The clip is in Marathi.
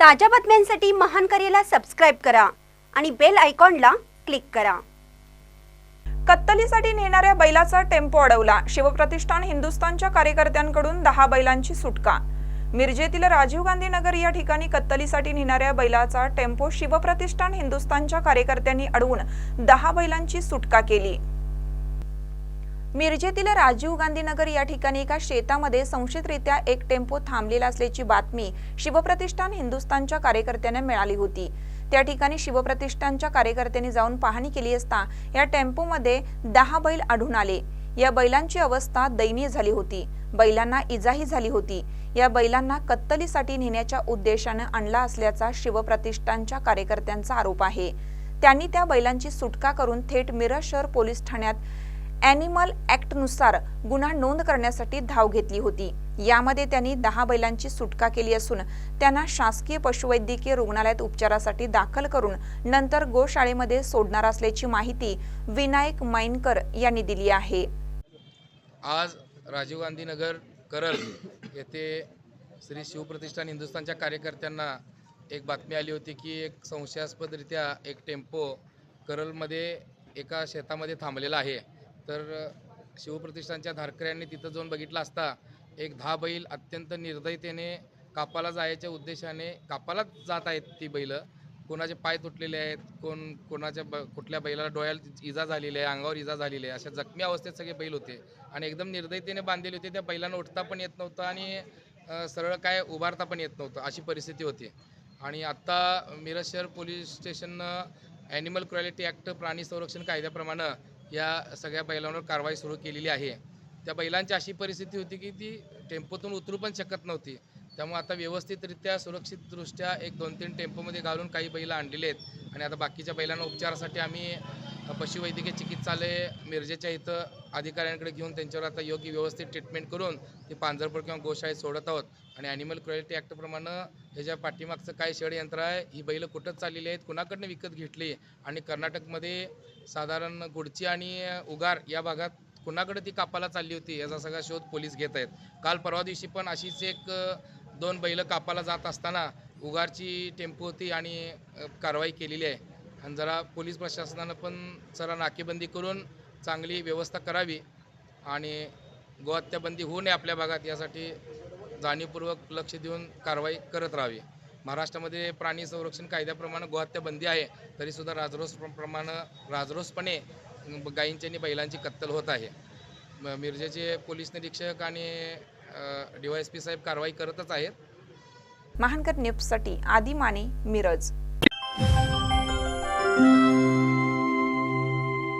ताज्या बातम्यांसाठी महान करेला सबस्क्राईब करा आणि बेल आयकॉनला क्लिक करा. कत्तलीसाठी नेणाऱ्या बैलाचा टेम्पो अडवला. शिवप्रतिष्ठान हिंदुस्थानच्या कार्यकर्त्यांकडून दहा बैलांची सुटका. मिरजेतील राजीव गांधी नगर या ठिकाणी कत्तलीसाठी नेणाऱ्या बैलाचा टेम्पो शिवप्रतिष्ठान हिंदुस्थानच्या कार्यकर्त्यांनी अडवून दहा बैलांची सुटका केली. मिरजेतील राजीव गांधी नगर या ठिकाणी एका शेतामध्ये संशयितरित्या एक टेम्पो थांबलेला असल्याची बातमी शिवप्रतिष्ठान हिंदुस्थानच्या कार्यकर्त्यांना मिळाली होती. त्या ठिकाणी शिवप्रतिष्ठानच्या कार्यकर्त्यांनी जाऊन पाहणी केली असता या टेम्पोमध्ये दहा बैल आढळून आले. या बैलांची अवस्था दयनीय झाली होती. बैलांना इजाही झाली होती. या बैलांना कत्तलीसाठी नेण्याच्या उद्देशानं आणला असल्याचा शिवप्रतिष्ठानच्या कार्यकर्त्यांचा आरोप आहे. त्यांनी त्या बैलांची सुटका करून थेट मिरज शहर पोलीस ठाण्यात ॲनिमल ॲक्टनुसार गुन्हा नोंद करण्यासाठी धाव घेतली होती. यामध्ये त्यांनी दहा बैलांची सुटका केली असून त्यांना शासकीय पशुवैद्यकीय रुग्णालयात उपचारासाठी दाखल करून नंतर गोशाळेमध्ये सोडणार असल्याची माहिती विनायक मैनकर यांनी दिली आहे. आज राजीव गांधीनगर करल येथे श्री शिवप्रतिष्ठान हिंदुस्थानच्या कार्यकर्त्यांना एक बातमी आली होती की एक संशयास्पदरित्या एक टेम्पो करलमध्ये एका शेतामध्ये थांबलेला आहे. तर शिवप्रतिष्ठानच्या धारकऱ्यांनी तिथं जाऊन बघितलं असता एक दहा बैल अत्यंत निर्दयतेने कापाला जायच्या उद्देशाने कापालाच जात आहेत ती बैलं. कोणाचे पाय तुटलेले आहेत कोण कोणाच्या ब कुठल्या बैलाला डोळ्याला इजा झालेली आहे अंगावर इजा झालेली आहे अशा जखमी अवस्थेत सगळे बैल होते. आणि एकदम निर्दयतेने बांधलेले होते त्या बैलांना उठता पण येत नव्हतं आणि सरळ काय उभारता पण येत नव्हतं अशी परिस्थिती होती. आणि आत्ता मिरज शहर पोलीस स्टेशननं ॲनिमल क्रॉलिटी ॲक्ट प्राणी संरक्षण कायद्याप्रमाणे या सगळ्या बैलांवर कारवाई सुरू केलेली आहे. त्या बैलांची अशी परिस्थिती होती की ती टेम्पोतून उतरू पण शकत नव्हती. त्यामुळे आता व्यवस्थितरित्या सुरक्षितदृष्ट्या एक दोन तीन टेम्पोमध्ये घालून काही बैलं आणलेले आहेत. आणि आता बाकीच्या बैलांना उपचारासाठी आम्ही पशुवैद्यकीय चिकित्सालय मिरजेच्या इथं अधिकाऱ्यांकडे घेऊन त्यांच्यावर आता योग्य व्यवस्थित ट्रीटमेंट करून ती पांजरपूर किंवा गोशाळेत सोडत आहोत. आणि ॲनिमल क्रुएलिटी ॲक्टप्रमाणे ह्याच्या पाठीमागचं काय षडयंत्र आहे ही बैलं कुठंच चाललेली आहेत कुणाकडनं विकत घेतली? आणि कर्नाटकमध्ये साधारण गुडची आणि उगार या भागात कुणाकडे ती कापाला चालली होती याचा सगळा शोध पोलीस घेत आहेत. काल परवा दिवशी पण अशीच एक दोन बैलं कापाला जात असताना उगारची टेम्पो होती आणि कारवाई केलेली आहे. आणि जरा पोलीस प्रशासनानं पण जरा नाकेबंदी करून चांगली व्यवस्था करावी आणि गोहत्याबंदी होऊ नये आपल्या भागात यासाठी जाणीवपूर्वक लक्ष देऊन कारवाई करत राहावी. महाराष्ट्रामध्ये प्राणी संरक्षण कायद्याप्रमाणे गोहत्या बंदी आहे तरीसुद्धा राजरोस प्र- प्रमाणे राजरोसपणे गायींची आणि बैलांची कत्तल होत आहे. मिरजेचे पोलीस निरीक्षक आणि डी वाय एस पी साहेब कारवाई करतच आहेत. महानकर न्यूजसाठी आदी माने मिरज. Thank you.